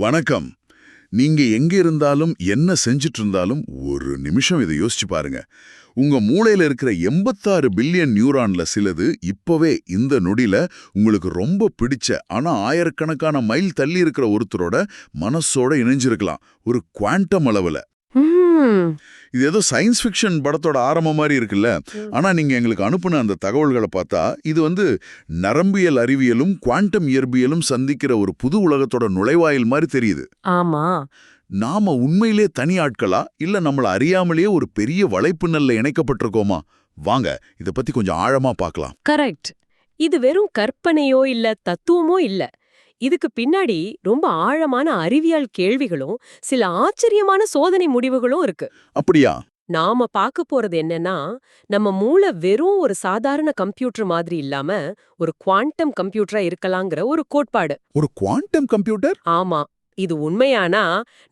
வணக்கம். நீங்க எங்க இருந்தாலும் என்ன செஞ்சுட்டு இருந்தாலும் ஒரு நிமிஷம் இதை யோசிச்சு பாருங்க. உங்க மூளையில இருக்கிற எண்பத்தாறு பில்லியன் நியூரான்ல சிலது இப்பவே இந்த நொடியில உங்களுக்கு ரொம்ப பிடிச்ச ஆனா ஆயிரக்கணக்கான மைல் தள்ளி இருக்கிற ஒருத்தரோட மனசோட இணைஞ்சிருக்கலாம். ஒரு குவாண்டம் அளவுல. இது ஏதோ சயின்ஸ் ஃபிக்ஷன் படத்தோட ஆரம்பம் மாதிரி இருக்குல்ல. ஆனா நீங்க எங்களுக்கு அனுப்புன அந்த தகவல்களை பார்த்தா இது வந்து நரம்பியல் அறிவியலும் குவாண்டம் இயற்பியலும் சந்திக்கிற ஒரு புது உலகத்தோட நுழைவாயில் மாதிரி தெரியுது. ஆமா. நாம உண்மையிலே தனி ஆட்களா? இல்ல நம்மள அறியாமலேயே ஒரு பெரிய வலைப்பின்னல்ல இணைக்கப்பட்டிருக்கோமா? வாங்க இத பத்தி கொஞ்சம் ஆழமா பார்க்கலாம். கரெக்ட் இது வெறும் கற்பனையோ இல்ல தத்துவமோ இல்ல. இதுக்கு பின்னாடி ரொம்ப ஆழமான அறிவியல் கேள்விகளும் சில ஆச்சரியமான சோதனை முடிவுகளும் இருக்கு. அப்படியா? நாம பார்க்க போறது என்னன்னா நம்ம மூளை வெறும் ஒரு சாதாரண கம்ப்யூட்டர் மாதிரி இல்லாம ஒரு குவாண்டம் கம்ப்யூட்டரா இருக்கலாங்கிற ஒரு கோட்பாடு. ஒரு குவாண்டம் கம்ப்யூட்டர்? ஆமா. இது உண்மையானா?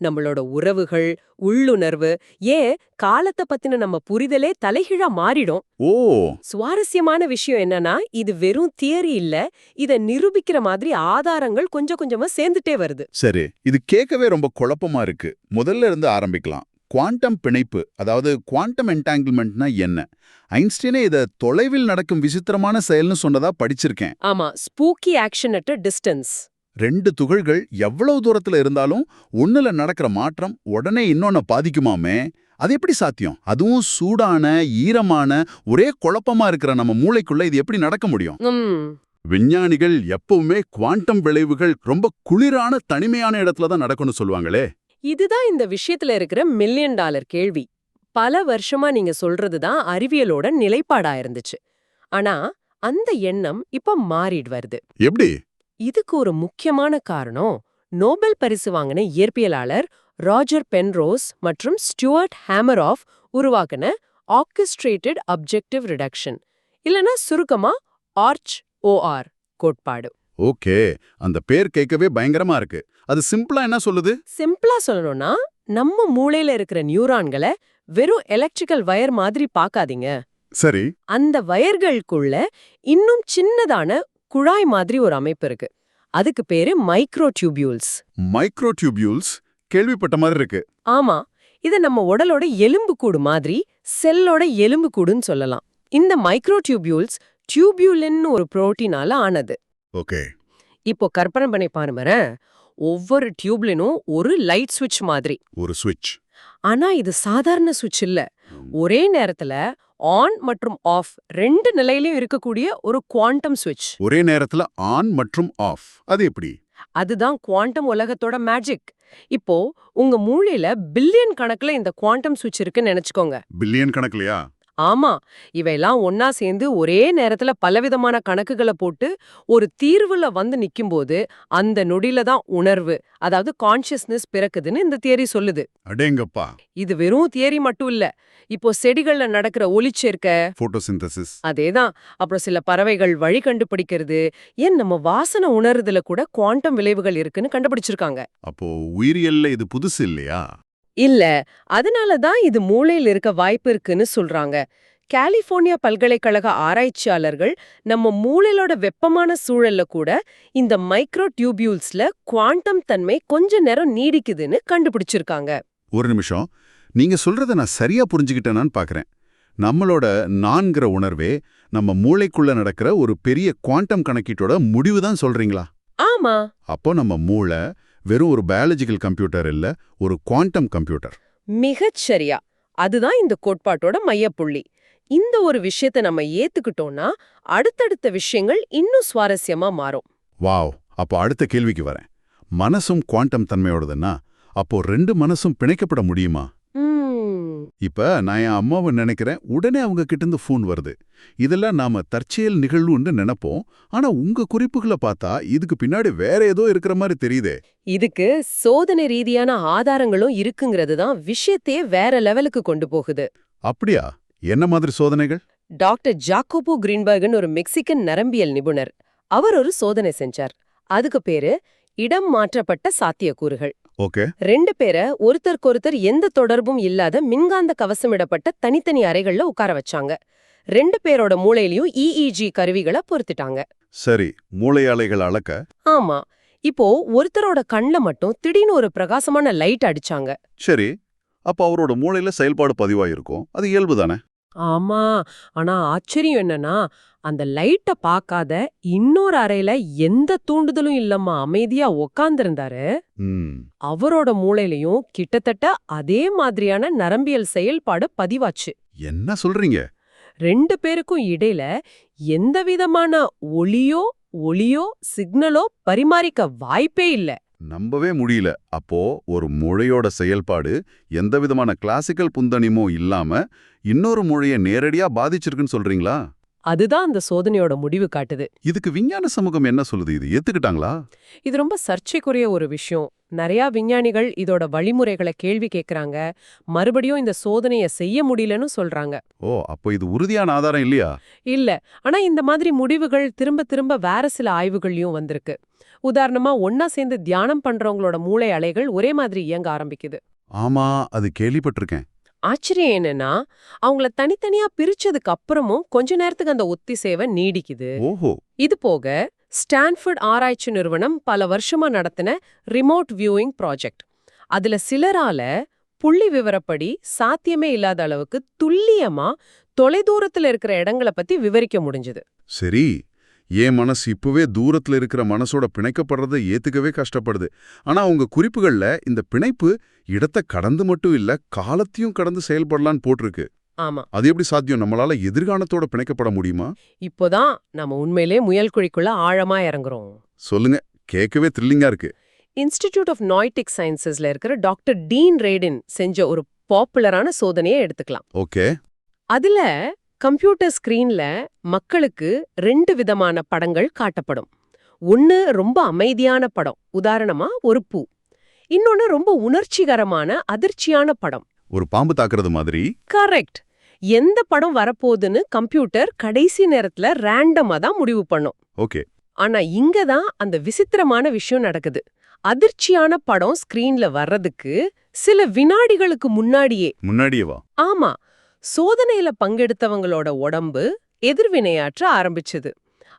நம்மளோட உறவுகள் உள்ளுணர்வு ஏன் காலத்தை பத்தின நம்ம புரிதலே தலைகீழா மாறிடும்? ஓ! சுவாரஸ்யமான விஷயம் என்னன்னா இது வெறும் தியரி இல்ல இத நிரூபிக்கிற மாதிரி ஆதாரங்கள் கொஞ்சம் கொஞ்சமா சேர்ந்துட்டே வருது. சரி இது கேட்கவே ரொம்ப குழப்பமா இருக்கு. முதல்ல இருந்து ஆரம்பிக்கலாம். குவாண்டம் பிணைப்பு அதாவது குவாண்டம் என்டாங்கிள்மெண்ட்னா என்ன? ஐன்ஸ்டீனே இத தொலைவில் நடக்கும் விசித்திரமான செயல்னு சொன்னதா படிச்சிருக்கேன். ஆமா ஸ்பூக்கி ஆக்ஷன் அட் டிஸ்டன்ஸ். ரெண்டு துகள்கள் எவ்வளவு தூரத்துல இருந்தாலும் ஒண்ணுல நடக்கிற மாற்றம் உடனே இன்னொன்ன பாதிக்குமாமே? அது எப்படி சாத்தியம்? அதுவும் சூடான ஈரமான ஒரே குழப்பமா இருக்கிற நம்ம மூளைக்குள்ள இது எப்படி நடக்க முடியும்? விஞ்ஞானிகள் எப்பவுமே குவாண்டம் விளைவுகள் ரொம்ப குளிரான தனிமையான இடத்துல தான் நடக்கும்னு சொல்லுவாங்களே. இதுதான் இந்த விஷயத்துல இருக்கிற மில்லியன் டாலர் கேள்வி. பல வருஷமா நீங்க சொல்றதுதான் அறிவியலோட நிலைப்பாடா இருந்துச்சு. ஆனா அந்த எண்ணம் இப்ப மாறிடு வருது. எப்படி? இதுக்கு ஒரு முக்கியமான காரணம் நோபல் பரிசு வாங்கின இயற்பியலாளர் ராஜர் பென்ரோஸ் மற்றும் ஸ்டுவர்ட் ஹேமராஃப் உருவாக்கின ஆர்கெஸ்ட்ரேட்டட் அப்ஜெக்டிவ் ரிடக்ஷன் இல்லனா சுருக்கமா ஆர்ச் ஓஆர் கோட்பாடு. ஓகே அந்த பேர் கேட்கவே பயங்கரமா இருக்கு. அது சிம்பிளா என்ன சொல்லுது? சிம்பிளா சொல்லணும்னா நம்ம மூளையில இருக்கிற நியூரான்களை வெறும் எலக்ட்ரிக்கல் வயர் மாதிரி பார்க்காதீங்க. சரி. அந்த வயர்களுக்குள்ள இன்னும் சின்னதான குழாய் மாதிரி ஒரு அமைப்பு இருக்கு. அதுக்கு பேரு மைக்ரோ டியூபியூல்ஸ் மைக்ரோ டியூபியூல்ஸ் கேள்விப்பட்ட மாதிரி இருக்கு. ஆமா இத நம்ம உடலோட எலும்பு கூடு மாதிரி செல்லோட எலும்பு கூடுன்னு சொல்லலாம். இந்த மைக்ரோ டியூபியூல்ஸ் டியூபியூலின் ஒரு புரோட்டீனால ஆனது. ஓகே. இப்போ கற்பனை பண்ணி பாருமறேன் ஒவ்வொரு டியூப்லினும் ஒரு லைட் சுவிட்ச் மாதிரி. ஒரு சுவிட்ச் ஆனா இது சாதாரண சுவிட்ச் இல்ல. ஒரே நேரத்துல ஆன் மற்றும் ஆஃப் ரெண்டு நிலையிலயும் இருக்கக்கூடிய ஒரு குவாண்டம் சுவிட்ச். ஒரே நேரத்துல ஆன் மற்றும் ஆஃப். அது எப்படி? அதுதான் குவாண்டம் உலகத்தோட மேஜிக். இப்போ உங்க மூளையில பில்லியன் கணக்குல இந்த குவாண்டம் சுவிட்ச் இருக்குன்னு நினைச்சுக்கோங்க. பில்லியன் கணக்குலயா? ஆமா இவையெல்லாம் ஒன்னா சேர்ந்து ஒரே நேரத்துல பலவிதமான கணக்குகளை போட்டு ஒரு தீர்வுல வந்து நிக்கும்போது அந்த நொடியில தான் உணர்வு அதாவது கான்ஷியஸ்னஸ் பிறக்குதுன்னு இந்த தியரி சொல்லுது. அடேங்கப்பா. இது வெறும் தியரி மட்டும் இல்ல இப்போ செடிகள்ல நடக்கிற ஒளிச்சேர்க்கை போட்டோசிந்தசிஸ் அதேதான் அப்புறம் சில பறவைகள் வழி கண்டுபிடிக்கிறது ஏன் நம்ம வாசனை உணர்றதுல கூட குவாண்டம் விளைவுகள் இருக்குன்னு கண்டுபிடிச்சிருக்காங்க. அப்போ உயிரியல்ல இது புதுசு இல்லையா? இல்ல அதனால தான் இது மூளையில் இருக்க வாய்ப்பு இருக்குன்னு சொல்றாங்க. கலிபோர்னியா பல்கலைக்கழக ஆராய்ச்சியாளர்கள் நம்ம மூளையிலோட வெப்பமான சூழல்ல கூட இந்த மைக்ரோ டியூபியூல்ஸ்ல குவாண்டம் தன்மை கொஞ்ச நேரம் நீடிக்குதுன்னு கண்டுபிடிச்சிருக்காங்க. ஒரு நிமிஷம். நீங்க சொல்றத நான் சரியா புரிஞ்சுக்கிட்டேனான்னு பாக்குறேன். நம்மளோட நான்கிற உணர்வே நம்ம மூளைக்குள்ள நடக்கிற ஒரு பெரிய குவாண்டம் கணக்கீட்டோட முடிவு தான் சொல்றீங்களா? ஆமா. அப்போ நம்ம மூளை வெறும் ஒரு பயாலஜிக்கல் கம்ப்யூட்டர் இல்ல ஒரு குவாண்டம் கம்ப்யூட்டர் மிகச் சரியா. அதுதான் இந்த கோட்பாட்டோட மையப்புள்ளி. இந்த ஒரு விஷயத்தை நம்ம ஏத்துக்கிட்டோம்னா அடுத்தடுத்த விஷயங்கள் இன்னும் சுவாரஸ்யமா மாறும். வாவ் அப்போ அடுத்த கேள்விக்கு வரேன். மனசும் குவாண்டம் தன்மையோடதுன்னா அப்போ ரெண்டு மனசும் பிணைக்கப்பட முடியுமா? இப்ப நான் என் அம்மாவை நினைக்கிறேன் உடனே அவங்க கிட்ட இருந்து ஃபோன் வருது. இதெல்லாம் நாம தற்செயல் நிகழ்வுன்னு நினைப்போம். ஆனா உங்க குறிப்புகளை பார்த்தா இதுக்கு பின்னாடி வேற ஏதோ இருக்கிற மாதிரி தெரியுதே. இதுக்கு சோதனை ரீதியான ஆதாரங்களும் இருக்குங்கிறது தான் விஷயத்தையே வேற லெவலுக்கு கொண்டு போகுது. அப்படியா? என்ன மாதிரி சோதனைகள்? டாக்டர் ஜாக்கோபோ கிரீன்பர்கன் ஒரு மெக்சிகன் நரம்பியல் நிபுணர். அவர் ஒரு சோதனை செஞ்சார். அதுக்கு பேரு இடம் மாற்றப்பட்ட சாத்தியக்கூறுகள். ஓகே. ரெண்டு பேரை ஒருத்தருக்கொருத்தர் எந்த தொடர்பும் இல்லாத மின்காந்த கவசமிடப்பட்ட தனித்தனி அறைகள்ல உட்கார வச்சாங்க. ரெண்டு பேரோட மூளையிலயும் இஇஜி கருவிகளை பொருத்திட்டாங்க. சரி மூளையாளைகள் அளக்க. ஆமா. இப்போ ஒருத்தரோட கண்ல மட்டும் திடீர்னு ஒரு பிரகாசமான லைட் அடிச்சாங்க. சரி அப்ப அவரோட மூளையில செயல்பாடு பதிவாயிருக்கும். அது இயல்பு தானே? ஆமா. ஆனா ஆச்சரியம் என்னன்னா அந்த லைட்ட பார்க்காத இன்னொரு அறையில எந்த தூண்டுதலும் இல்லாம அமைதியா உக்காந்துருந்தாரு. அவரோட மூளையிலயும் கிட்டத்தட்ட அதே மாதிரியான நரம்பியல் செயல்பாடு பதிவாச்சு. என்ன சொல்றீங்க? ரெண்டு பேருக்கும் இடையில எந்த விதமான ஒளியோ ஒளியோ சிக்னலோ பரிமாறிக்க வாய்ப்பே இல்ல. நம்பவே முடியல. அப்போ ஒரு மொழியோட செயல்பாடு எந்த விதமான கிளாசிக்கல் புந்தனிமோ இல்லாம இன்னொரு மொழியை நேரடியா பாதிச்சிருக்குன்னு சொல்றீங்களா? அதுதான் அந்த சோதனையோட முடிவு காட்டுது. இதுக்கு விஞ்ஞான சமூகம் என்ன சொல்லுது? இது ஏத்துக்கிட்டாங்களா? இது ரொம்ப சர்ச்சைக்குரிய ஒரு விஷயம். நிறைய விஞ்ஞானிகள் இதோட வழிமுறைகளை கேள்வி கேக்குறாங்க. மறுபடியும் இந்த சோதனைய செய்ய முடியலன்னு சொல்றாங்க. ஓ அப்போ இது உறுதியான ஆதாரம் இல்லையா? இல்ல. ஆனா இந்த மாதிரி முடிவுகள் திரும்ப திரும்ப வேற சில ஆய்வுகள்லயும் வந்திருக்கு. உதாரணமா ஒன்னா சேர்ந்து தியானம் பண்றவங்களோட மூளை அலைகள் ஒரே மாதிரி இயங்க ஆரம்பிக்குது. ஆமா அது கேள்விப்பட்டிருக்கேன். ஆச்சரியம் என்னன்னா அவங்கள தனித்தனியா பிரிச்சதுக்கு அப்புறமும் கொஞ்ச நேரத்துக்கு அந்த ஒத்திசைவை நீடிக்குது. இது போக ஸ்டான்ஃபோர்ட் ஆராய்ச்சி நிறுவனம் பல வருஷமா நடத்தின ரிமோட் வியூயிங் ப்ராஜெக்ட். அதுல சிலரால புள்ளி விவரப்படி சாத்தியமே இல்லாத அளவுக்கு துல்லியமா தொலைதூரத்துல இருக்கிற இடங்களை பத்தி விவரிக்க முடிஞ்சது. சரி. என் மனசு இப்பவே தூரத்துல இருக்கிற மனசோட பிணைக்கப்படுறதை ஏத்துக்கவே கஷ்டப்படுது. ஆனா உங்க குறிப்புகள்ல இந்த பிணைப்பு இடத்தை கடந்து மட்டும் இல்ல காலத்தையும் கடந்து செயல்படலான்னு போட்டிருக்கு. ஆமா. அது எப்படி சாத்தியம்? நம்மளால எதிர்காலத்தோட பிணைக்கப்பட முடியுமா? இப்போதான் நம்ம உண்மையிலே முயல் குழிக்குள்ள ஆழமா இறங்குறோம். சொல்லுங்க. கேட்கவே த்ரில்லிங்கா இருக்கு. இன்ஸ்டிடியூட் ஆஃப் நாய்டிக் சயின்சஸ்ல இருக்கிற டாக்டர் டீன் ரேடின் செஞ்ச ஒரு பாப்புலரான சோதனையை எடுத்துக்கலாம். ஓகே. அதுல கம்ப்யூட்டர் ஸ்கிரீன்ல மக்களுக்கு ரெண்டு விதமான படங்கள் காட்டப்படும். ஒன்னு ரொம்ப அமைதியான படம் உதாரணமா ஒரு பூ. இன்னொன்னு ரொம்ப உணர்ச்சிகரமான அதிர்ச்சியான படம். ஒரு பாம்பு தாக்குறது மாதிரி? கரெக்ட். எந்த படம் வரப்போகுதுன்னு கம்ப்யூட்டர் கடைசி நேரத்துல ரேண்டமா தான் முடிவு பண்ணும். ஓகே. ஆனா இங்க தான் அந்த விசித்திரமான விஷயம் நடக்குது. அதிர்ச்சியான படம் ஸ்கிரீன்ல வர்றதுக்கு சில வினாடிகளுக்கு முன்னாடியே. முன்னாடியே வா ஆமா. சோதனையில பங்கெடுத்தவங்களோட உடம்பு எதிர்வினையாற்ற ஆரம்பிச்சது.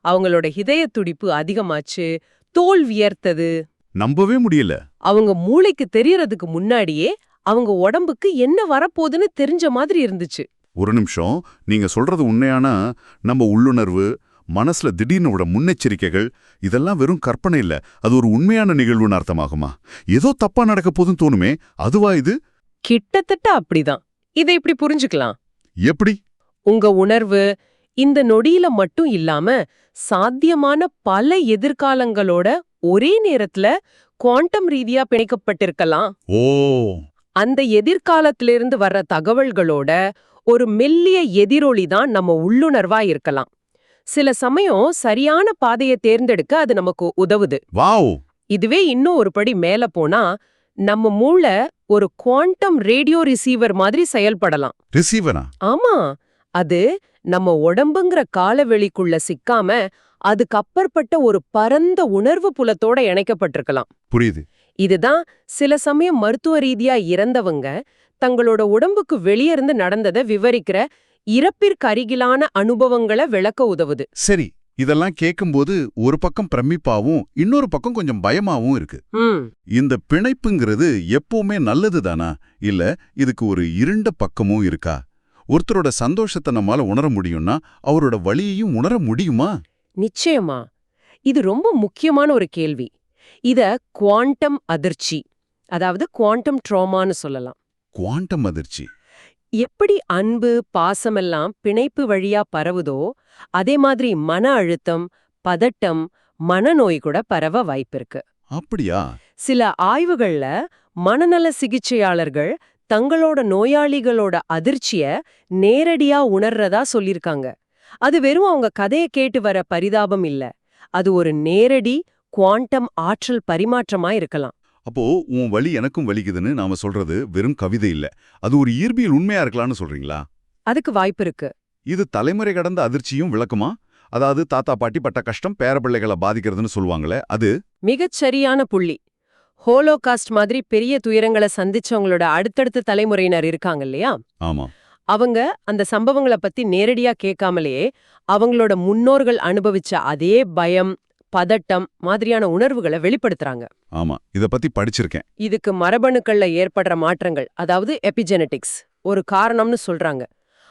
அவங்களோட இதய துடிப்பு அதிகமாச்சு தோல் வியர்த்தது. நம்பவே முடியல. அவங்க மூளைக்கு தெரியறதுக்கு முன்னாடியே அவங்க உடம்புக்கு என்ன வரப்போகுதுன்னு தெரிஞ்ச மாதிரி இருந்துச்சு. ஒரு நிமிஷம். நீங்க சொல்றது உண்மையானா? நம்ம உள்ளுணர்வு மனசுல திடீர்னு முன்னெச்சரிக்கைகள் இதெல்லாம் வெறும் கற்பனை இல்ல. அது ஒரு உண்மையான நிகழ்வுன்னு அர்த்தமாகுமா? ஏதோ தப்பா நடக்க போதுன்னு தோணுமே. அதுவா இது? கிட்டத்தட்ட அப்படிதான். இதை இப்படி புரிஞ்சுக்கலாம். எப்படி? உங்க உணர்வு இந்த நொடியில மட்டும் இல்லாம சாத்தியமான பல எதிர்காலங்களோட ஒரே நேரத்துல குவாண்டம் ரீதியா பிணைக்கப்பட்டிருக்கலாம். ஓ. அந்த எதிர்காலத்திலிருந்து வர்ற தகவல்களோட ஒரு மெல்லிய எதிரொலி தான் நம்ம உள்ளுணர்வா இருக்கலாம். சில சமயம் சரியான பாதையை தேர்ந்தெடுக்க அது நமக்கு உதவுது. வாவ். இதுவே இன்னும் ஒரு படி மேல போனா நம்ம மூளை ஒரு குவாண்டம் ரேடியோ ரிசீவர் மாதிரி செயல்படலாம். ரிசீவரா ஆமா. அது நம்ம உடம்புங்கிற காலவெளிக்குள்ள சிக்காம அதுக்கு அப்பாற்பட்ட ஒரு பரந்த உணர்வு புலத்தோட இணைக்கப்பட்டிருக்கலாம். புரியுது. இதுதான் சில சமயம் மருத்துவ ரீதியா இறந்தவங்க தங்களோட உடம்புக்கு வெளியிருந்து நடந்ததை விவரிக்கிற இறப்பிற்கு அருகிலான அனுபவங்களை விளக்க உதவுது. சரி இதெல்லாம் கேட்கும்போது ஒரு பக்கம் பிரமிப்பாவும் இன்னொரு பக்கம் கொஞ்சம் பயமாவும் இருக்கு. இந்த பிணைப்புங்கிறது எப்பவுமே நல்லது தானா? இல்ல இதுக்கு ஒரு இருண்ட பக்கமும் இருக்கா? ஒருத்தரோட சந்தோஷத்தை நம்மால உணர முடியும்னா அவரோட வலியையும் உணர முடியுமா? நிச்சயமா. இது ரொம்ப முக்கியமான ஒரு கேள்வி. இத குவாண்டம் அதிர்ச்சி அதாவது குவாண்டம் ட்ராமான்னு சொல்லலாம். குவாண்டம் அதிர்ச்சி. எப்படி அன்பு பாசமெல்லாம் பிணைப்பு வழியா பரவுதோ அதே மாதிரி மன அழுத்தம் பதட்டம் மனநோய் கூட பரவ வாய்ப்பிருக்கு. அப்படியா? சில ஆய்வுகள்ல மனநல சிகிச்சையாளர்கள் தங்களோட நோயாளிகளோட அதிர்ச்சிய நேரடியா உணர்றதா சொல்லிருக்காங்க. அது வெறும் அவங்க கதைய கேட்டு வர பரிதாபம் இல்ல. அது ஒரு நேரடி குவாண்டம் ஆற்றல் பரிமாற்றமா இருக்கலாம். அப்போ உன் வலி எனக்கும் வலிக்குதுன்னு நாம சொல்றது வெறும் கவிதை இல்ல. அது ஒரு இயற்பியல் உண்மையா இருக்கலாம்னு சொல்றீங்களா? அதுக்கு வாய்ப்பு இருக்கு. இது தலைமுறை கடந்த அதிர்ச்சியும் விளக்குமா? அதாவது தாத்தா பாட்டி பட்ட கஷ்டம் பேரப்பிள்ளைகளை பாதிக்கிறதுன்னு சொல்லுவாங்களே அது? மிகச் சரியான புள்ளி. ஹோலோகாஸ்ட் மாதிரி பெரிய துயரங்களை சந்திச்சவங்களோட அடுத்தடுத்த தலைமுறையினர் இருக்காங்க இல்லையா? ஆமா. அவங்க அந்த சம்பவங்களை பத்தி நேரடியா கேட்காமலேயே அவங்களோட முன்னோர்கள் அனுபவிச்ச அதே பயம் பதட்டம் மாதிரியான உணர்வுகளை வெளிப்படுத்துறாங்க. ஆமா இத பத்தி படிச்சிருக்கேன். இதுக்கு மரபணுக்கள்ல ஏற்படுற மாற்றங்கள் அதாவது எபிஜெனடிக்ஸ் ஒரு காரணம்னு சொல்றாங்க.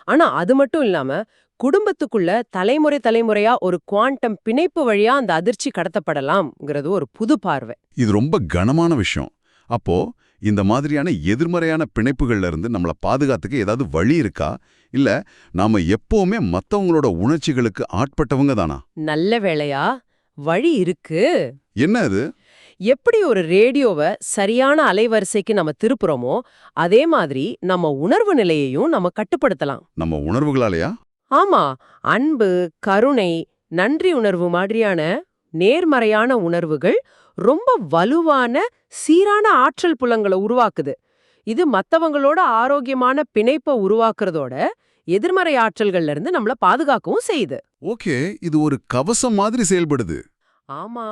ஆனா அது மட்டும் இல்லாம குடும்பத்துக்குள்ள தலைமுறை தலைமுறையா ஒரு குவாண்டம் பிணைப்பு வழியா அந்த அதிர்ச்சி கடத்தப்படலாம்ங்கிறது ஒரு புது பார்வை. இது ரொம்ப கனமான விஷயம். அப்போ இந்த மாதிரியான எதிர்மறையான பிணைப்புகள்ல இருந்து நம்மள பாதுகாத்துக்க ஏதாவது வழி இருக்கா? இல்ல நாம எப்பவுமே மத்தவங்களோட உணர்ச்சிகளுக்கு ஆட்பட்டவங்க தானா? நல்ல வேளையா வழி இருக்கு. என்ன அது? எப்படி ஒரு ரேடியோவை சரியான அலைவரிசைக்கு நம்ம திருப்புறோமோ அதே மாதிரி நம்ம உணர்வு நிலையையும் நம்ம கட்டுப்படுத்தலாம். நம்ம உணர்வுகளாலயா? ஆமா அன்பு கருணை நன்றி உணர்வு மாதிரியான நேர்மறையான உணர்வுகள் ரொம்ப வலுவான சீரான ஆற்றல் புலங்களை உருவாக்குது. இது மத்தவங்களோட ஆரோக்கியமான பிணைப்பை உருவாக்குறதோட எதிர்மறை ஆற்றல்கள்ல இருந்து நம்மள பாதுகாக்கவும் செய்யுது. ஓகே இது ஒரு கவசம் மாதிரி செயல்படுது. ஆமா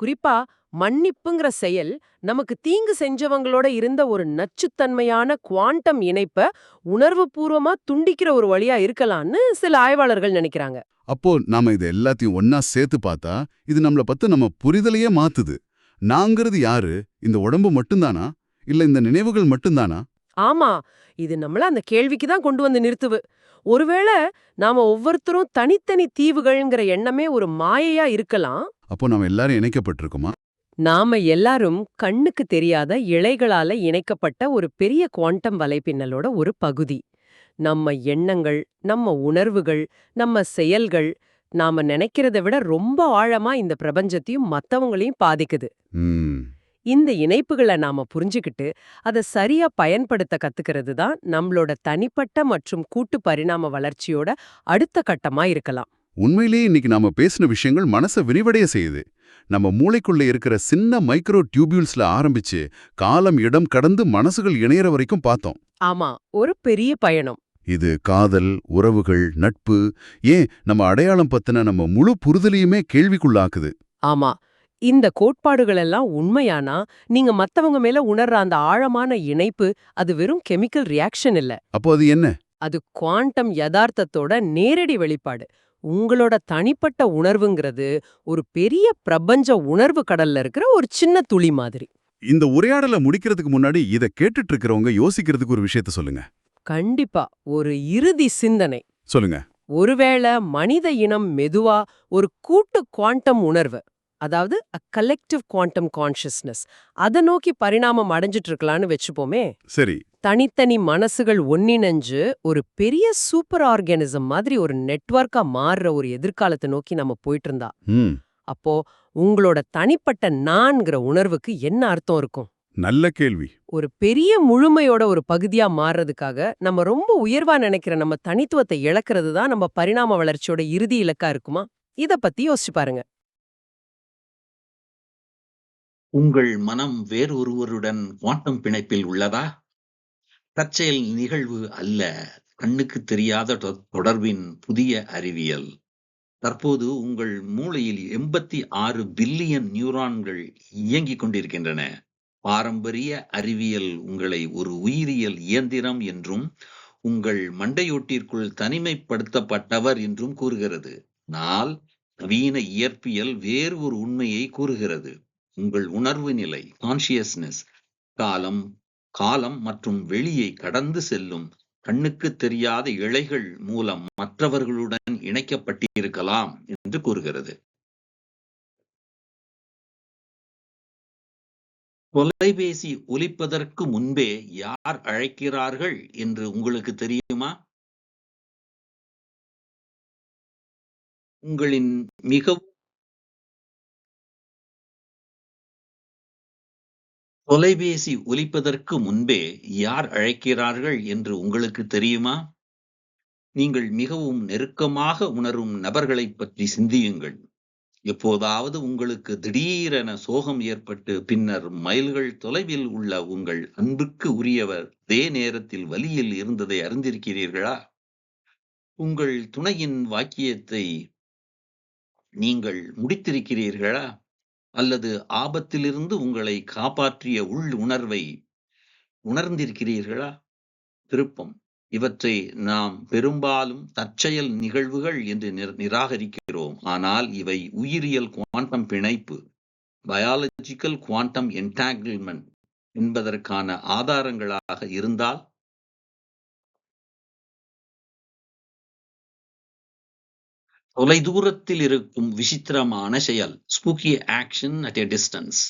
குறிப்பா மன்னிப்புங்கிற செயல் நமக்கு தீங்கு செஞ்சவங்களோட இருந்த ஒரு நச்சுத்தன்மையான குவாண்டம் இணைப்ப உணர்வுபூர்வமா துண்டிக்கிற ஒரு வழியா இருக்கலாம்னு சில ஆய்வாளர்கள் நினைக்கிறாங்க. அப்போ நாம இது எல்லாத்தையும் ஒன்னா சேர்த்து பார்த்தா இது நம்மள பத்தி நம்ம புரிதலையே மாத்துது. நாங்கிறது யாரு? இந்த உடம்பு மட்டும்தானா? இல்ல இந்த நினைவுகள் மட்டும்தானா? ஆமா இது நம்மள அந்த கேள்விக்கு தான் கொண்டு வந்து நிறுத்துவு ஒருவேளை நாம ஒவ்வொருத்தரும் தனித்தனி தீவுகள்ங்கிற எண்ணமே ஒரு மாயையா இருக்கலாம்? அப்போ நாம எல்லாரும் இணைக்கப்பட்டிருக்கோமா? நாம எல்லாரும் கண்ணுக்கு தெரியாத இழைகளால இணைக்கப்பட்ட ஒரு பெரிய குவாண்டம் வலைப்பின்னலோட ஒரு பகுதி. நம்ம எண்ணங்கள் நம்ம உணர்வுகள் நம்ம செயல்கள் நாம நினைக்கிறத விட ரொம்ப ஆழமா இந்த பிரபஞ்சத்தையும் மத்தவங்களையும் பாதிக்குது. இந்த இணைப்புகளை நாம புரிஞ்சுக்கிட்டு அதை சரியா பயன்படுத்த கத்துக்கிறது தான் நம்மளோட தனிப்பட்ட மற்றும் கூட்டு பரிணாம வளர்ச்சியோட அடுத்த கட்டமா இருக்கலாம். உண்மையிலேயே இன்னைக்கு நாம பேசின விஷயங்கள் மனசை விரிவடைய செய்யுது. நம்ம மூளைக்குள்ள இருக்கிற சின்ன மைக்ரோ டியூபியூல்ஸ்ல ஆரம்பிச்சு காலம் இடம் கடந்து மனசுகள் இணையற வரைக்கும் பார்த்தோம். ஆமா ஒரு பெரிய பயணம். இது காதல் உறவுகள் நட்பு ஏன் நம்ம அடையாளம் பத்தின நம்ம முழு புரிதலையுமே கேள்விக்குள்ளாக்குது. ஆமா இந்த கோட்பாடுகள் எல்லாம் உண்மையானா? நீங்க மத்தவங்க மேல உணர்ற அந்த ஆழமான இணைப்பு அது வெறும் கெமிக்கல் ரியாக்ஷன் இல்ல. அப்போ அது என்ன? அது குவாண்டம் யதார்த்தத்தோட நேரடி வெளிப்பாடு. உங்களோட தனிப்பட்ட உணர்வுங்கிறது ஒரு பெரிய பிரபஞ்ச உணர்வு கடல்ல இருக்கிற ஒரு சின்ன துளி மாதிரி. இந்த உரையாடலை முடிக்கிறதுக்கு முன்னாடி இதை கேட்டுட்டு இருக்கிறவங்க யோசிக்கிறதுக்கு ஒரு விஷயத்த சொல்லுங்க. கண்டிப்பா. ஒரு இறுதி சிந்தனை. சொல்லுங்க. ஒருவேளை மனித இனம் மெதுவா ஒரு கூட்டு குவாண்டம் உணர்வு. அதாவது அ கலெக்டிவ் குவாண்டம் கான்ஷியஸ்னஸ் அதை நோக்கி பரிணாமம் அடைஞ்சிட்டு இருக்கலாம்னு வச்சுப்போமே. சரி. தனித்தனி மனசுகள் ஒன்னிணைஞ்சு ஒரு பெரிய சூப்பர் ஆர்கானிசம் மாதிரி ஒரு நெட்வொர்க்கா மாறுற ஒரு எதிர்காலத்தை நோக்கி நம்ம போயிட்டு இருந்தா அப்போ உங்களோட தனிப்பட்ட நான்கிற உணர்வுக்கு என்ன அர்த்தம் இருக்கும்? நல்ல கேள்வி. ஒரு பெரிய முழுமையோட ஒரு பகுதியா மாறுறதுக்காக நம்ம ரொம்ப உயர்வா நினைக்கிற நம்ம தனித்துவத்தை இழக்கிறது தான் நம்ம பரிணாம வளர்ச்சியோட இறுதி இலக்கா இருக்குமா? இத பத்தி யோசிச்சு பாருங்க. உங்கள் மனம் வேறொருவருடன் குவாண்டம் பிணைப்பில் உள்ளதா? தற்செயல் நிகழ்வு அல்ல கண்ணுக்கு தெரியாத தொ- தொடர்பின் புதிய அறிவியல். தற்போது உங்கள் மூளையில் எண்பத்தி ஆறு பில்லியன் நியூரான்கள் இயங்கிக் கொண்டிருக்கின்றன. பாரம்பரிய அறிவியல் உங்களை ஒரு உயிரியல் இயந்திரம் என்றும் உங்கள் மண்டையொட்டிற்குள் தனிமைப்படுத்தப்பட்டவர் என்றும் கூறுகிறது. ஆனால் நவீன இயற்பியல் வேறு ஒரு உண்மையை கூறுகிறது. உங்கள் உணர்வு நிலை கான்ஷியஸ்னஸ் காலம் காலம் மற்றும் வெளியை கடந்து செல்லும் கண்ணுக்கு தெரியாத இழைகள் மூலம் மற்றவர்களுடன் இணைக்கப்பட்டிருக்கலாம் என்று கூறுகிறது. தொலைபேசி ஒலிப்பதற்கு முன்பே யார் அழைக்கிறார்கள் என்று உங்களுக்கு தெரியுமா? உங்களின் மிகவும் தொலைபேசி ஒலிப்பதற்கு முன்பே யார் அழைக்கிறார்கள் என்று உங்களுக்கு தெரியுமா? நீங்கள் மிகவும் நெருக்கமாக உணரும் நபர்களை பற்றி சிந்தியுங்கள். எப்போதாவது உங்களுக்கு திடீரென சோகம் ஏற்பட்டு பின்னர் மைல்கள் தொலைவில் உள்ள உங்கள் அன்புக்கு உரியவர் அதே நேரத்தில் வலியில் இருந்ததை அறிந்திருக்கிறீர்களா? உங்கள் துணையின் வாக்கியத்தை நீங்கள் முடித்திருக்கிறீர்களா? அல்லது ஆபத்திலிருந்து உங்களை காப்பாற்றிய உள் உணர்வை உணர்ந்திருக்கிறீர்களா? விருப்பம். இவற்றை நாம் பெரும்பாலும் தற்செயல் நிகழ்வுகள் என்று நிர்- நிராகரிக்கிறோம். ஆனால் இவை உயிரியல் குவாண்டம் பிணைப்பு பயாலஜிக்கல் குவாண்டம் என்டாங்கிள்மெண்ட் என்பதற்கான ஆதாரங்களாக இருந்தால் தொலைதூரத்தில் இருக்கும் விசித்திரமான செயல் spooky action at a distance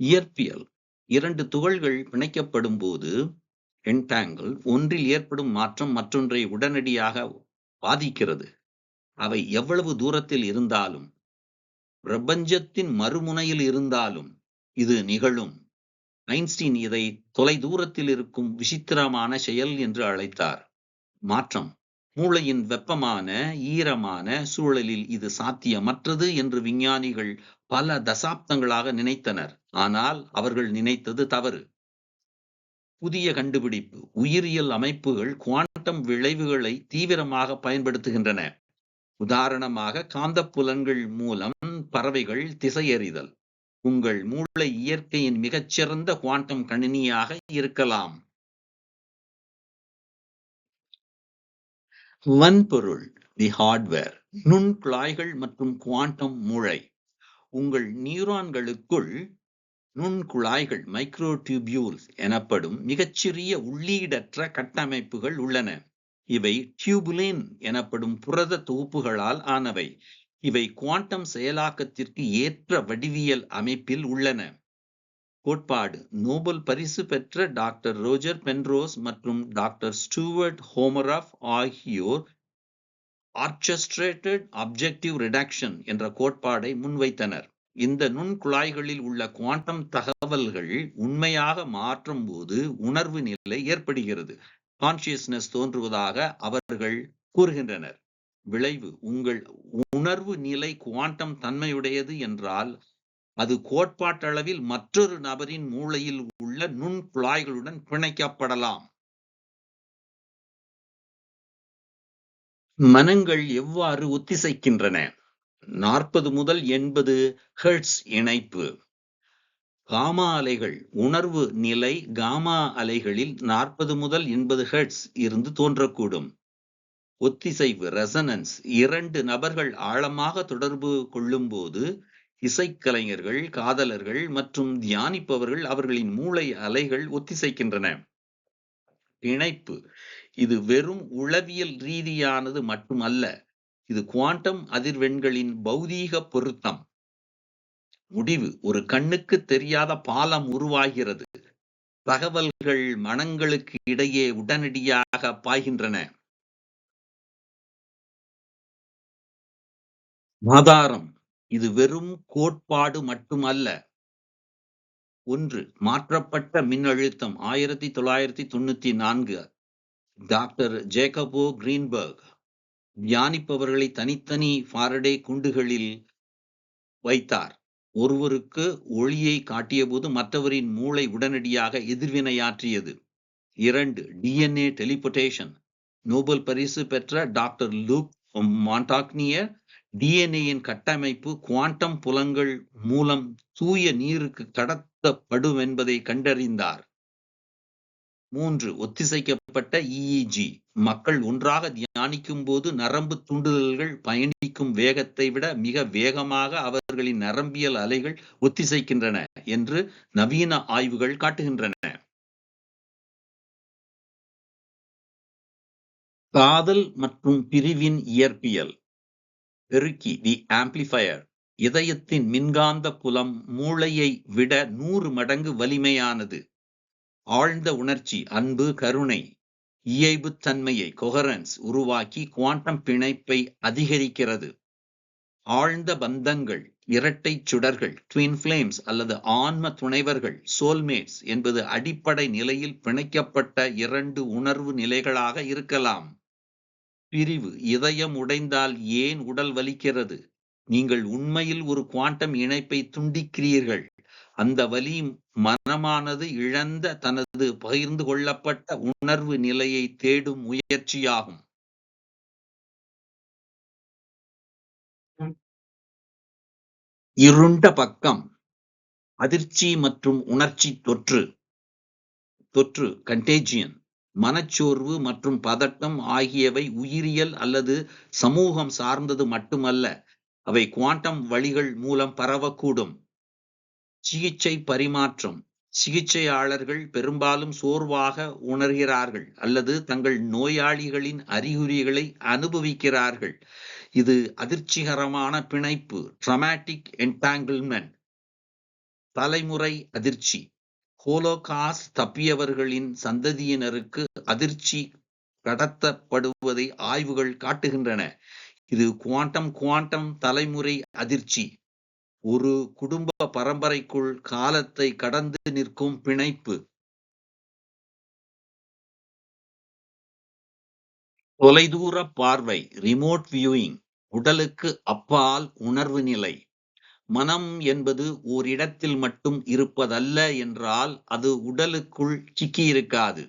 இயற்பியல். இரண்டு துகள்கள் பிணைக்கப்படும் போது என்டாங்கிள் ஒன்றில் ஏற்படும் மாற்றம் மற்றொன்றை உடனடியாக பாதிக்கிறது. அவை எவ்வளவு தூரத்தில் இருந்தாலும் பிரபஞ்சத்தின் மறுமுனையில் இருந்தாலும் இது நிகழும். ஐன்ஸ்டீன் இதை தொலைதூரத்தில் இருக்கும் விசித்திரமான செயல் என்று அழைத்தார். மாற்றம். மூளையின் வெப்பமான ஈரமான சூழலில் இது சாத்தியமற்றது என்று விஞ்ஞானிகள் பல தசாப்தங்களாக நினைத்தனர். ஆனால் அவர்கள் நினைத்தது தவறு. புதிய கண்டுபிடிப்பு உயிரியல் அமைப்புகள் குவாண்டம் விளைவுகளை தீவிரமாக பயன்படுத்துகின்றன. உதாரணமாக காந்தப்புலன்கள் மூலம் பறவைகள் திசையறிதல். உங்கள் மூளை இயற்கையின் மிகச்சிறந்த குவாண்டம் கணினியாக இருக்கலாம். வன்பொருள் தி ஹார்ட்வேர் நுண்குழாய்கள் மற்றும் குவாண்டம் மூளை. உங்கள் நியூரான்களுக்குள் நுண்குழாய்கள் மைக்ரோடியூபியூல்ஸ் எனப்படும் மிகச்சிறிய உள்ளீடற்ற கட்டமைப்புகள் உள்ளன. இவை டியூபுலின் எனப்படும் புரத தொகுப்புகளால் ஆனவை. இவை குவாண்டம் செயலாக்கத்திற்கு ஏற்ற வடிவியல் அமைப்பில் உள்ளன. கோட்பாடு. நோபல் பரிசு பெற்ற டாக்டர் ரோஜர் பென்ரோஸ் மற்றும் டாக்டர் ஸ்டூவர்ட் ஹோமராஃப் ஆகியோர் ஆர்கெஸ்ட்ரேட்டட் அப்ஜெக்டிவ் ரிடக்ஷன் என்ற கோட்பாடை முன்வைத்தனர். இந்த நுண்குழாய்களில் உள்ள குவாண்டம் தகவல்கள் உண்மையாக மாற்றும் போது உணர்வு நிலை ஏற்படுகிறது. கான்சியஸ்னஸ் தோன்றுவதாக அவர்கள் கூறுகின்றனர். விளைவு உங்கள் உணர்வு நிலை குவாண்டம் தன்மையுடையது என்றால் அது கோட்பாட்டளவில் மற்றொரு நபரின் மூளையில் உள்ள நுண் குழாய்களுடன் பிணைக்கப்படலாம். மனங்கள் எவ்வாறு ஒத்திசைக்கின்றன? நாற்பது முதல் எண்பது ஹெர்ட்ஸ் இணைப்பு. காமா அலைகள் உணர்வு நிலை காமா அலைகளில் நாற்பது முதல் எண்பது ஹெர்ட்ஸ் இருந்து தோன்றக்கூடும். ஒத்திசைவு ரெசனன்ஸ் இரண்டு நபர்கள் ஆழமாக தொடர்பு கொள்ளும்போது இசைக்கலைஞர்கள் காதலர்கள் மற்றும் தியானிப்பவர்கள் அவர்களின் மூளை அலைகள் ஒத்திசைக்கின்றன. இணைப்பு. இது வெறும் உளவியல் ரீதியானது மட்டுமல்ல இது குவாண்டம் அதிர்வெண்களின் பௌதீக பொருத்தம். முடிவு. ஒரு கண்ணுக்கு தெரியாத பாலம் உருவாகிறது. தகவல்கள் மனங்களுக்கு இடையே உடனடியாக பாய்கின்றன. ஆதாரம். இது வெறும் கோட்பாடு மட்டுமல்ல. ஒன்று மாற்றப்பட்ட மின்னழுத்தம் ஆயிரத்தி தொள்ளாயிரத்தி தொண்ணூத்தி நான்கு. டாக்டர் ஜேக்கபோ கிரீன்பர்க் தியானிப்பவர்களை தனித்தனி ஃபாரடே குண்டுகளில் வைத்தார். ஒருவருக்கு ஒளியை காட்டியபோது மற்றவரின் மூளை உடனடியாக எதிர்வினையாற்றியது. இரண்டு டிஎன்ஏ டெலிபோர்டேஷன். நோபல் பரிசு பெற்ற டாக்டர் லூக் மாண்டாக்னியர் டிஎன்ஏயின் கட்டமைப்பு குவாண்டம் புலங்கள் மூலம் தூய நீருக்கு கடத்தப்படும் என்பதை கண்டறிந்தார். மூன்று ஒத்திசைக்கப்பட்ட இஇஜி மக்கள் ஒன்றாக தியானிக்கும் போது நரம்பு தூண்டுதல்கள் பயணிக்கும் வேகத்தை விட மிக வேகமாக அவர்களின் நரம்பியல் அலைகள் ஒத்திசைக்கின்றன என்று நவீன ஆய்வுகள் காட்டுகின்றன. காதல் மற்றும் பிரிவின் இயற்பியல். பெருக்கி தி ஆம்பிளிஃபயர் இதயத்தின் மின்காந்த புலம் மூளையை விட நூறு மடங்கு வலிமையானது. ஆழ்ந்த உணர்ச்சி அன்பு கருணை இயைபுத்தன்மையை கொஹரன்ஸ் உருவாக்கி குவாண்டம் பிணைப்பை அதிகரிக்கிறது. ஆழ்ந்த பந்தங்கள் இரட்டை சுடர்கள் ட்வின் ஃபிளேம்ஸ் அல்லது ஆன்ம துணைவர்கள் சோல்மேட்ஸ் என்பது அடிப்படை நிலையில் பிணைக்கப்பட்ட இரண்டு உணர்வு நிலைகளாக இருக்கலாம். பிரிவு இதயம் உடைந்தால் ஏன் உடல் வலிக்கிறது? நீங்கள் உண்மையில் ஒரு குவாண்டம் இணைப்பை துண்டிக்கிறீர்கள். அந்த வலி மனமானது இழந்த தனது பகிர்ந்து கொள்ளப்பட்ட உணர்வு நிலையை தேடும் முயற்சியாகும். இருண்ட பக்கம் அதிர்ச்சி மற்றும் உணர்ச்சி தொற்று தொற்று கண்டேஜியன் மனச்சோர்வு மற்றும் பதட்டம் ஆகியவை உயிரியல் அல்லது சமூகம் சார்ந்தது மட்டுமல்ல அவை குவாண்டம் வழிகள் மூலம் பரவக்கூடும். சிகிச்சை பரிமாற்றம். சிகிச்சையாளர்கள் பெரும்பாலும் சோர்வாக உணர்கிறார்கள் அல்லது தங்கள் நோயாளிகளின் அறிகுறிகளை அனுபவிக்கிறார்கள். இது அதிர்ச்சிகரமான பிணைப்பு ட்ரமாட்டிக் என்டாங்கிள்மெண்ட் தலைமுறை அதிர்ச்சி. ஹோலோகாஸ் தப்பியவர்களின் சந்ததியினருக்கு அதிர்ச்சி கடத்தப்படுவதை ஆய்வுகள் காட்டுகின்றன. இது குவாண்டம் குவாண்டம் தலைமுறை அதிர்ச்சி. ஒரு குடும்ப பரம்பரைக்குள் காலத்தை கடந்து நிற்கும் பிணைப்பு. தொலைதூர பார்வை ரிமோட் வியூயிங் உடலுக்கு அப்பால் உணர்வு நிலை. மனம் என்பது ஓரிடத்தில் மட்டும் இருப்பதல்ல என்றால் அது உடலுக்குள் சிக்கியிருக்காது.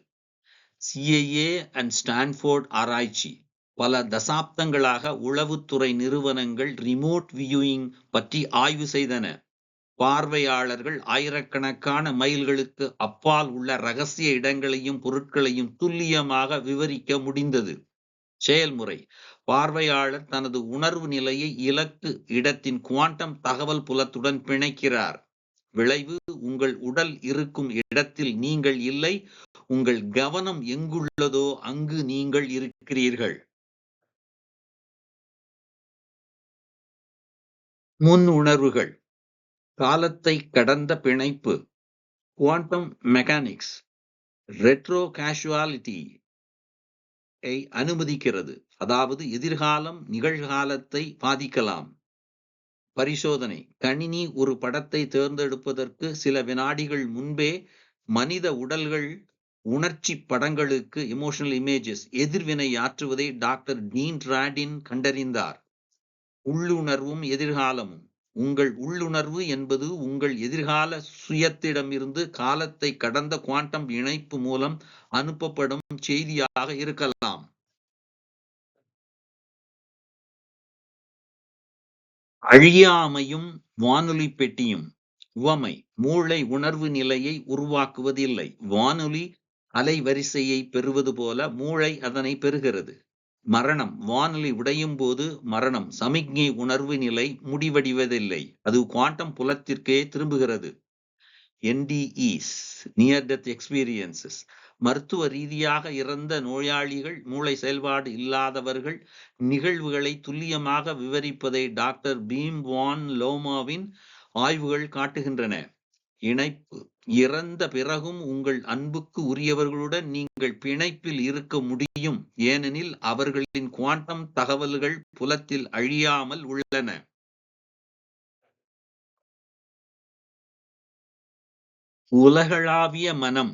சிஏஏ அண்ட் ஸ்டான்ஃபோர்ட் ஆராய்ச்சி. பல தசாப்தங்களாக உளவுத்துறை நிறுவனங்கள் ரிமோட் வியூயிங் பற்றி ஆய்வு செய்தன. பார்வையாளர்கள் ஆயிரக்கணக்கான மைல்களுக்கு அப்பால் உள்ள ரகசிய இடங்களையும் பொருட்களையும் துல்லியமாக விவரிக்க முடிந்தது. செயல்முறை. பார்வையாளர் தனது உணர்வு நிலையை இலக்கு இடத்தின் குவாண்டம் தகவல் புலத்துடன் பிணைக்கிறார். விளைவு உங்கள் உடல் இருக்கும் இடத்தில் நீங்கள் இல்லை உங்கள் கவனம் எங்குள்ளதோ அங்கு நீங்கள் இருக்கிறீர்கள். முன் உணர்வுகள். காலத்தை கடந்த பிணைப்பு. Quantum mechanics. Retro causality. அனுமதிக்கிறது. அதாவது எதிர்காலம் நிகழ்காலத்தை பாதிக்கலாம். பரிசோதனை. கணினி ஒரு படத்தை தேர்ந்தெடுப்பதற்கு சில வினாடிகள் முன்பே மனித உடல்கள் உணர்ச்சி படங்களுக்கு எமோஷனல் இமேஜஸ் எதிர்வினை ஆற்றுவதை டாக்டர் டீன் ராடின் கண்டறிந்தார். உள்ளுணர்வும் எதிர்காலமும். உங்கள் உள்ளுணர்வு என்பது உங்கள் எதிர்கால சுயத்திடமிருந்து காலத்தை கடந்த குவாண்டம் இணைப்பு மூலம் அனுப்பப்படும் செய்தியாக இருக்கலாம். அழியாமையும் வானொலி பெட்டியும் உவமை மூளை உணர்வு நிலையை உருவாக்குவதில்லை. வானொலி அலைவரிசையை பெறுவது போல மூளை அதனை பெறுகிறது. மரணம் வானொலி உடையும் போது மரணம் சமிக்ஞை உணர்வு நிலை முடிவடைவதில்லை. அது குவாண்டம் புலத்திற்கே திரும்புகிறது. என்டிஇஸ் நியர் டெத் எக்ஸ்பீரியன்சஸ் மருத்துவ ரீதியாக இறந்த நோயாளிகள் மூளை செயல்பாடு இல்லாதவர்கள் நிகழ்வுகளை துல்லியமாக விவரிப்பதை டாக்டர் பீம் வான் லோமாவின் ஆய்வுகள் காட்டுகின்றன. இணைப்பு. இறந்த பிறகும் உங்கள் அன்புக்கு உரியவர்களுடன் நீங்கள் பிணைப்பில் இருக்க முடியும் ஏனெனில் அவர்களின் குவாண்டம் தகவல்கள் புலத்தில் அழியாமல் உள்ளன. உலகளாவிய மனம்.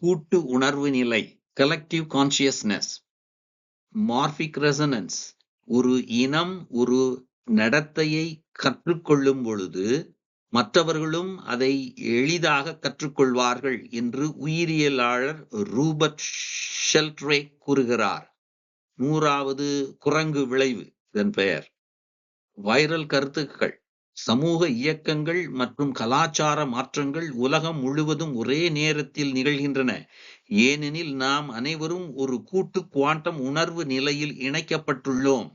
கூட்டு உணர்வு நிலை கலெக்டிவ் கான்சியஸ்னஸ் மார்பிக் ரெசனன்ஸ் ஒரு இனம் ஒரு நடத்தையை கற்றுக்கொள்ளும் பொழுது மற்றவர்களும் அதை எளிதாக கற்றுக்கொள்வார்கள் என்று உயிரியலாளர் ரூபர்ட் ஷெல்ட்ரே கூறுகிறார். நூறாவது குரங்கு விளைவு இதன் பெயர். வைரல் கருத்துக்கள் சமூக இயக்கங்கள் மற்றும் கலாச்சார மாற்றங்கள் உலகம் முழுவதும் ஒரே நேரத்தில் நிகழ்கின்றன. ஏனெனில் நாம் அனைவரும் ஒரு கூட்டு குவாண்டம் உணர்வு நிலையில் இணைக்கப்பட்டுள்ளோம்.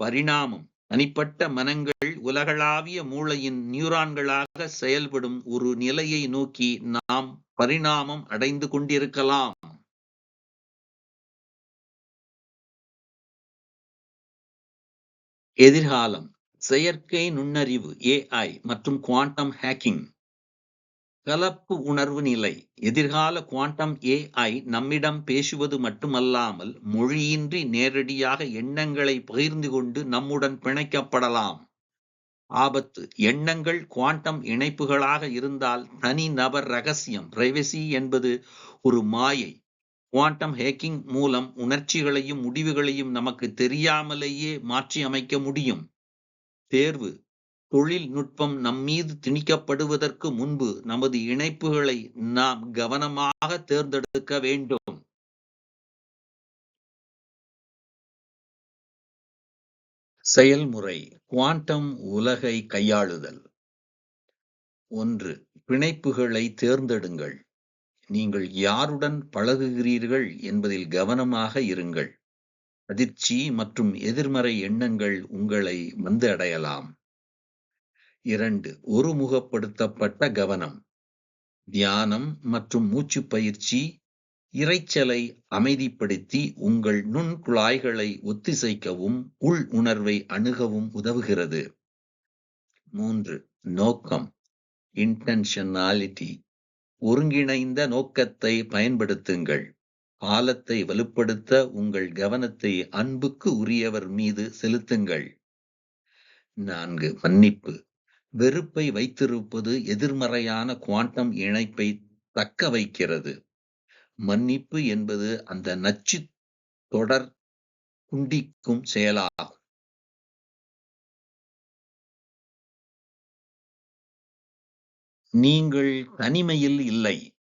பரிணாமம். தனிப்பட்ட மனங்கள் உலகளாவிய மூளையின் நியூரான்களாக செயல்படும் ஒரு நிலையை நோக்கி நாம் பரிணாமம் அடைந்து கொண்டிருக்கலாம். எதிர்காலம். செயற்கை நுண்ணறிவு ஏஐ மற்றும் குவாண்டம் ஹேக்கிங். கலப்பு உணர்வு நிலை. எதிர்கால குவாண்டம் ஏஐ நம்மிடம் பேசுவது மட்டுமல்லாமல் மொழியின்றி நேரடியாக எண்ணங்களை பகிர்ந்து கொண்டு நம்முடன் பிணைக்கப்படலாம். ஆபத்து. எண்ணங்கள் குவாண்டம் இணைப்புகளாக இருந்தால் தனி நபர் ரகசியம் பிரைவசி என்பது ஒரு மாயை. குவாண்டம் ஹேக்கிங் மூலம் உணர்ச்சிகளையும் முடிவுகளையும் நமக்கு தெரியாமலேயே மாற்றி அமைக்க முடியும். தேர்வு. தொழில்நுட்பம் நம்மீது திணிக்கப்படுவதற்கு முன்பு நமது இணைப்புகளை நாம் கவனமாக தேர்ந்தெடுக்க வேண்டும். செயல்முறை. குவாண்டம் உலகை கையாளுதல். ஒன்று. பிணைப்புகளை தேர்ந்தெடுங்கள். நீங்கள் யாருடன் பழகுகிறீர்கள் என்பதில் கவனமாக இருங்கள். அதிர்ச்சி மற்றும் எதிர்மறை எண்ணங்கள் உங்களை வந்து அடையலாம் இரண்டு ஒருமுகப்படுத்தப்பட்ட கவனம். தியானம் மற்றும் மூச்சு பயிற்சி இரைச்சலை அமைதிப்படுத்தி உங்கள் நுண்குழாய்களை ஒத்திசைக்கவும் உள் உணர்வை அணுகவும் உதவுகிறது. மூன்று நோக்கம். இன்டென்ஷனாலிட்டி ஒருங்கிணைந்த நோக்கத்தை பயன்படுத்துங்கள். காலத்தை வலுப்படுத்த உங்கள் கவனத்தை அன்புக்கு உரியவர் மீது செலுத்துங்கள். நான்கு மன்னிப்பு. வெறுப்பை வைத்திருப்பது எதிர்மறையான குவாண்டம் இணைப்பை தக்க வைக்கிறது. மன்னிப்பு என்பது அந்த நச்சு தொடர் குண்டிக்கும் செயலாகும். நீங்கள் தனிமையில் இல்லை.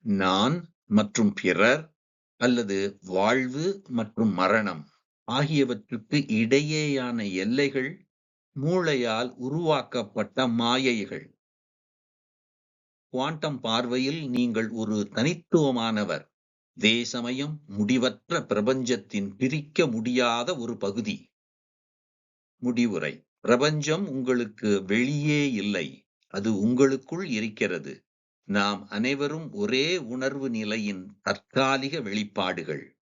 நான் மற்றும் பிறர் அல்லது வாழ்வு மற்றும் மரணம் ஆகியவற்றுக்கு இடையேயான எல்லைகள் மூளையால் உருவாக்கப்பட்ட மாயைகள். குவாண்டம் பார்வையில் நீங்கள் ஒரு தனித்துவமானவர். அதே சமயம் முடிவற்ற பிரபஞ்சத்தின் பிரிக்க முடியாத ஒரு பகுதி. முடிவுரை. பிரபஞ்சம் உங்களுக்கு வெளியே இல்லை. அது உங்களுக்குள் இருக்கிறது. நாம் அனைவரும் ஒரே உணர்வு நிலையின் தற்காலிக வெளிப்பாடுகள்.